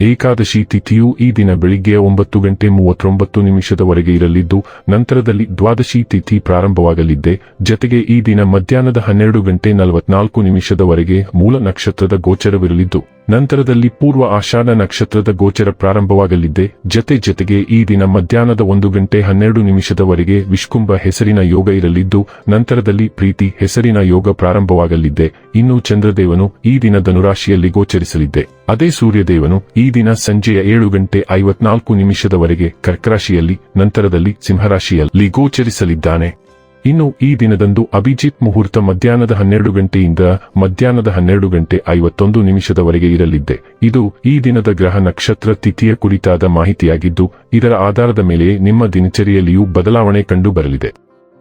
ಏಕಾದಶಿ ತಿಥಿಯು ಈ ದಿನ ಬೆಳಿಗ್ಗೆ ಒಂಬತ್ತು ಗಂಟೆ ಮೂವತ್ತೊಂಬತ್ತು ನಿಮಿಷದವರೆಗೆ ಇರಲಿದ್ದು, ನಂತರದಲ್ಲಿ ದ್ವಾದಶಿ ತಿಥಿ ಪ್ರಾರಂಭವಾಗಲಿದ್ದೆ. ಜತೆಗೆ ಈ ದಿನ ಮಧ್ಯಾಹ್ನದ ಹನ್ನೆರಡು ಗಂಟೆ ನಲವತ್ನಾಲ್ಕು ನಿಮಿಷದವರೆಗೆ ಮೂಲ ನಕ್ಷತ್ರದ ಗೋಚರವಿರಲಿದ್ದು ನಂತರದಲ್ಲಿ ಪೂರ್ವ ಆಷಾಢ ನಕ್ಷತ್ರದ ಗೋಚರ ಪ್ರಾರಂಭವಾಗಲಿದ್ದೆ ಜತೆ ಜತೆಗೆ ಈ ದಿನ ಮಧ್ಯಾಹ್ನದ ಒಂದು ಗಂಟೆ ಹನ್ನೆರಡು ನಿಮಿಷದವರೆಗೆ ವಿಷ್ಕುಂಭ ಹೆಸರಿನ ಯೋಗ ಇರಲಿದ್ದು, ನಂತರದಲ್ಲಿ ಪ್ರೀತಿ ಹೆಸರಿನ ಯೋಗ ಪ್ರಾರಂಭವಾಗಲಿದ್ದೆ ಇನ್ನು ಚಂದ್ರದೇವನು ಈ ದಿನ ಧನುರಾಶಿಯಲ್ಲಿ ಗೋಚರಿಸಲಿದ್ದೆ ಅದೇ ಸೂರ್ಯದೇವನು ಈ ದಿನ ಸಂಜೆಯ ಏಳು ಗಂಟೆ ಐವತ್ನಾಲ್ಕು ನಿಮಿಷದವರೆಗೆ ಕರ್ಕರಾಶಿಯಲ್ಲಿ, ನಂತರದಲ್ಲಿ ಸಿಂಹರಾಶಿಯಲ್ಲಿ ಗೋಚರಿಸಲಿದ್ದಾನೆ. ಇನ್ನು ಈ ದಿನದಂದು ಅಭಿಜಿತ್ ಮುಹೂರ್ತ ಮಧ್ಯಾಹ್ನದ ಹನ್ನೆರಡು ಗಂಟೆಯಿಂದ ಮಧ್ಯಾಹ್ನದ ಹನ್ನೆರಡು ಗಂಟೆ ಐವತ್ತೊಂದು ನಿಮಿಷದವರೆಗೆ ಇರಲಿದ್ದೆ ಇದು ಈ ದಿನದ ಗ್ರಹ ನಕ್ಷತ್ರ ತಿಥಿಯ ಕುರಿತಾದ ಮಾಹಿತಿಯಾಗಿದ್ದು, ಇದರ ಆಧಾರದ ಮೇಲೆ ನಿಮ್ಮ ದಿನಚರಿಯಲ್ಲಿಯೂ ಬದಲಾವಣೆ ಕಂಡು ಬರಲಿದೆ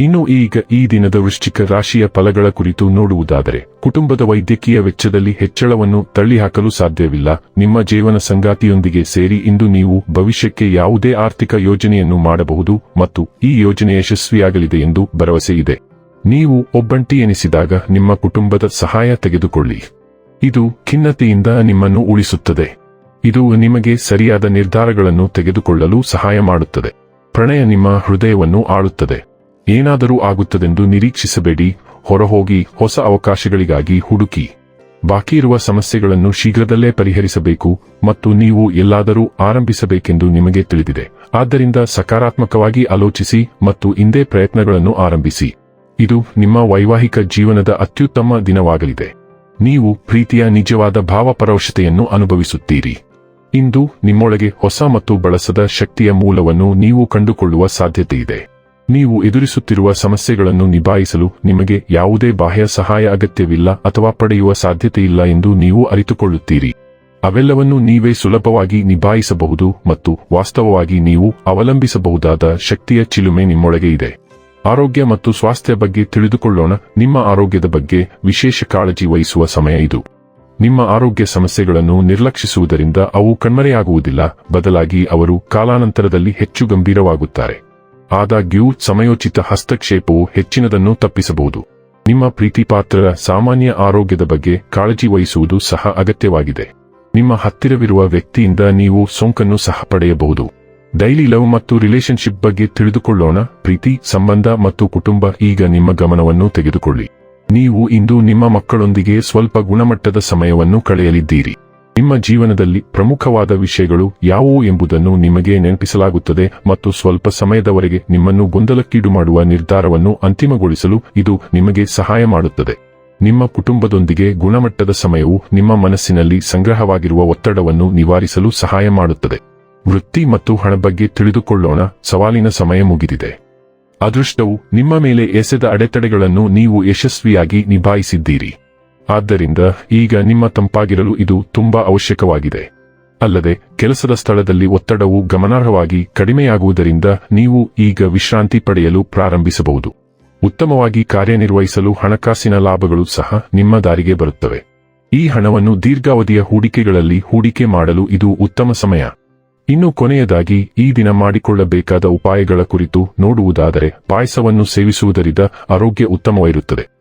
ಇನ್ನು ಈಗ ಈ ದಿನದ ವೃಶ್ಚಿಕ ರಾಶಿಯ ಫಲಗಳ ಕುರಿತು ನೋಡುವುದಾದರೆ, ಕುಟುಂಬದ ವೈದ್ಯಕೀಯ ವೆಚ್ಚದಲ್ಲಿ ಹೆಚ್ಚಳವನ್ನು ತಳ್ಳಿಹಾಕಲು ಸಾಧ್ಯವಿಲ್ಲ. ನಿಮ್ಮ ಜೀವನ ಸಂಗಾತಿಯೊಂದಿಗೆ ಸೇರಿ ಇಂದು ನೀವು ಭವಿಷ್ಯಕ್ಕೆ ಯಾವುದೇ ಆರ್ಥಿಕ ಯೋಜನೆಯನ್ನು ಮಾಡಬಹುದು ಮತ್ತು ಈ ಯೋಜನೆ ಯಶಸ್ವಿಯಾಗಲಿದೆ ಎಂದು ಭರವಸೆ ಇದೆ. ನೀವು ಒಬ್ಬಂಟಿ ಎನಿಸಿದಾಗ ನಿಮ್ಮ ಕುಟುಂಬದ ಸಹಾಯ ತೆಗೆದುಕೊಳ್ಳಿ. ಇದು ಖಿನ್ನತೆಯಿಂದ ನಿಮ್ಮನ್ನು ಉಳಿಸುತ್ತದೆ. ಇದು ನಿಮಗೆ ಸರಿಯಾದ ನಿರ್ಧಾರಗಳನ್ನು ತೆಗೆದುಕೊಳ್ಳಲು ಸಹಾಯ ಮಾಡುತ್ತದೆ. ಪ್ರಣಯ ನಿಮ್ಮ ಹೃದಯವನ್ನು ಆಳುತ್ತದೆ. ಏನಾದರೂ ಆಗುತ್ತದೆಂದು ನಿರೀಕ್ಷಿಸಬೇಡಿ. ಹೊರಹೋಗಿ ಹೊಸ ಅವಕಾಶಗಳಿಗಾಗಿ ಹುಡುಕಿ. ಬಾಕಿ ಇರುವ ಸಮಸ್ಯೆಗಳನ್ನು ಶೀಘ್ರದಲ್ಲೇ ಪರಿಹರಿಸಬೇಕು ಮತ್ತು ನೀವು ಎಲ್ಲಾದರೂ ಆರಂಭಿಸಬೇಕೆಂದು ನಿಮಗೆ ತಿಳಿದಿದೆ. ಆದ್ದರಿಂದ ಸಕಾರಾತ್ಮಕವಾಗಿ ಆಲೋಚಿಸಿ ಮತ್ತು ಇಂದೇ ಪ್ರಯತ್ನಗಳನ್ನು ಆರಂಭಿಸಿ. ಇದು ನಿಮ್ಮ ವೈವಾಹಿಕ ಜೀವನದ ಅತ್ಯುತ್ತಮ ದಿನವಾಗಲಿದೆ. ನೀವು ಪ್ರೀತಿಯ ನಿಜವಾದ ಭಾವಪರವಶತೆಯನ್ನು ಅನುಭವಿಸುತ್ತೀರಿ. ಇಂದು ನಿಮ್ಮೊಳಗೆ ಹೊಸ ಮತ್ತು ಬಳಸದ ಶಕ್ತಿಯ ಮೂಲವನ್ನು ನೀವು ಕಂಡುಕೊಳ್ಳುವ ಸಾಧ್ಯತೆಯಿದೆ. ನೀವು ಎದುರಿಸುತ್ತಿರುವ ಸಮಸ್ಯೆಗಳನ್ನು ನಿಭಾಯಿಸಲು ನಿಮಗೆ ಯಾವುದೇ ಬಾಹ್ಯ ಸಹಾಯ ಅಗತ್ಯವಿಲ್ಲ ಅಥವಾ ಪಡೆಯುವ ಸಾಧ್ಯತೆಯಿಲ್ಲ ಎಂದು ನೀವು ಅರಿತುಕೊಳ್ಳುತ್ತೀರಿ. ಅವೆಲ್ಲವನ್ನೂ ನೀವೇ ಸುಲಭವಾಗಿ ನಿಭಾಯಿಸಬಹುದು ಮತ್ತು ವಾಸ್ತವವಾಗಿ ನೀವು ಅವಲಂಬಿಸಬಹುದಾದ ಶಕ್ತಿಯ ಚಿಲುಮೆ ನಿಮ್ಮೊಳಗೆ ಇದೆ. ಆರೋಗ್ಯ ಮತ್ತು ಸ್ವಾಸ್ಥ್ಯ ಬಗ್ಗೆ ತಿಳಿದುಕೊಳ್ಳೋಣ. ನಿಮ್ಮ ಆರೋಗ್ಯದ ಬಗ್ಗೆ ವಿಶೇಷ ಕಾಳಜಿ ವಹಿಸುವ ಸಮಯ ಇದು. ನಿಮ್ಮ ಆರೋಗ್ಯ ಸಮಸ್ಯೆಗಳನ್ನು ನಿರ್ಲಕ್ಷಿಸುವುದರಿಂದ ಅವು ಕಣ್ಮರೆಯಾಗುವುದಿಲ್ಲ. ಬದಲಾಗಿ ಅವರು ಕಾಲಾನಂತರದಲ್ಲಿ ಹೆಚ್ಚು ಗಂಭೀರವಾಗುತ್ತಾರೆ. ಆದಾಗ್ಯೂ ಸಮಯೋಚಿತ ಹಸ್ತಕ್ಷೇಪವು ಹೆಚ್ಚಿನದನ್ನು ತಪ್ಪಿಸಬಹುದು. ನಿಮ್ಮ ಪ್ರೀತಿಪಾತ್ರರ ಸಾಮಾನ್ಯ ಆರೋಗ್ಯದ ಬಗ್ಗೆ ಕಾಳಜಿ ವಹಿಸುವುದು ಸಹ ಅಗತ್ಯವಾಗಿದೆ. ನಿಮ್ಮ ಹತ್ತಿರವಿರುವ ವ್ಯಕ್ತಿಯಿಂದ ನೀವು ಸೋಂಕನ್ನು ಸಹ ಪಡೆಯಬಹುದು. ಡೈಲಿ ಲವ್ ಮತ್ತು ರಿಲೇಶನ್ಶಿಪ್ ಬಗ್ಗೆ ತಿಳಿದುಕೊಳ್ಳೋಣ. ಪ್ರೀತಿ, ಸಂಬಂಧ ಮತ್ತು ಕುಟುಂಬ ಈಗ ನಿಮ್ಮ ಗಮನವನ್ನು ತೆಗೆದುಕೊಳ್ಳಿ. ನೀವು ಇಂದು ನಿಮ್ಮ ಮಕ್ಕಳೊಂದಿಗೆ ಸ್ವಲ್ಪ ಗುಣಮಟ್ಟದ ಸಮಯವನ್ನು ಕಳೆಯಲಿದ್ದೀರಿ. ನಿಮ್ಮ ಜೀವನದಲ್ಲಿ ಪ್ರಮುಖವಾದ ವಿಷಯಗಳು ಯಾವುವು ಎಂಬುದನ್ನು ನಿಮಗೆ ನೆನಪಿಸಲಾಗುತ್ತದೆ ಮತ್ತು ಸ್ವಲ್ಪ ಸಮಯದವರೆಗೆ ನಿಮ್ಮನ್ನು ಗೊಂದಲಕ್ಕೀಡು ಮಾಡುವ ನಿರ್ಧಾರವನ್ನು ಅಂತಿಮಗೊಳಿಸಲು ಇದು ನಿಮಗೆ ಸಹಾಯ ಮಾಡುತ್ತದೆ. ನಿಮ್ಮ ಕುಟುಂಬದೊಂದಿಗೆ ಗುಣಮಟ್ಟದ ಸಮಯವು ನಿಮ್ಮ ಮನಸ್ಸಿನಲ್ಲಿ ಸಂಗ್ರಹವಾಗಿರುವ ಒತ್ತಡವನ್ನು ನಿವಾರಿಸಲು ಸಹಾಯ ಮಾಡುತ್ತದೆ. ವೃತ್ತಿ ಮತ್ತು ಹಣ ಬಗ್ಗೆ ತಿಳಿದುಕೊಳ್ಳೋಣ, ಸವಾಲಿನ ಸಮಯ ಮುಗಿದಿದೆ. ಅದೃಷ್ಟವು ನಿಮ್ಮ ಮೇಲೆ ಎಸೆದ ಅಡೆತಡೆಗಳನ್ನು ನೀವು ಯಶಸ್ವಿಯಾಗಿ ನಿಭಾಯಿಸಿದ್ದೀರಿ. ಆದ್ದರಿಂದ ಈಗ ನಿಮ್ಮ ತಂಪಾಗಿರಲು ಇದು ತುಂಬಾ ಅವಶ್ಯಕವಾಗಿದೆ. ಅಲ್ಲದೆ ಕೆಲಸದ ಸ್ಥಳದಲ್ಲಿ ಒತ್ತಡವು ಗಮನಾರ್ಹವಾಗಿ ಕಡಿಮೆಯಾಗುವುದರಿಂದ ನೀವು ಈಗ ವಿಶ್ರಾಂತಿ ಪಡೆಯಲು ಪ್ರಾರಂಭಿಸಬಹುದು. ಉತ್ತಮವಾಗಿ ಕಾರ್ಯನಿರ್ವಹಿಸಲು ಹಣಕಾಸಿನ ಲಾಭಗಳು ಸಹ ನಿಮ್ಮ ದಾರಿಗೆ ಬರುತ್ತವೆ. ಈ ಹಣವನ್ನು ದೀರ್ಘಾವಧಿಯ ಹೂಡಿಕೆಗಳಲ್ಲಿ ಹೂಡಿಕೆ ಮಾಡಲು ಇದು ಉತ್ತಮ ಸಮಯ. ಇನ್ನು ಕೊನೆಯದಾಗಿ, ಈ ದಿನ ಮಾಡಿಕೊಳ್ಳಬೇಕಾದ ಉಪಾಯಗಳ ಕುರಿತು ನೋಡುವುದಾದರೆ ಪಾಯಸವನ್ನು ಸೇವಿಸುವುದರಿಂದ ಆರೋಗ್ಯ ಉತ್ತಮವಾಗಿರುತ್ತದೆ.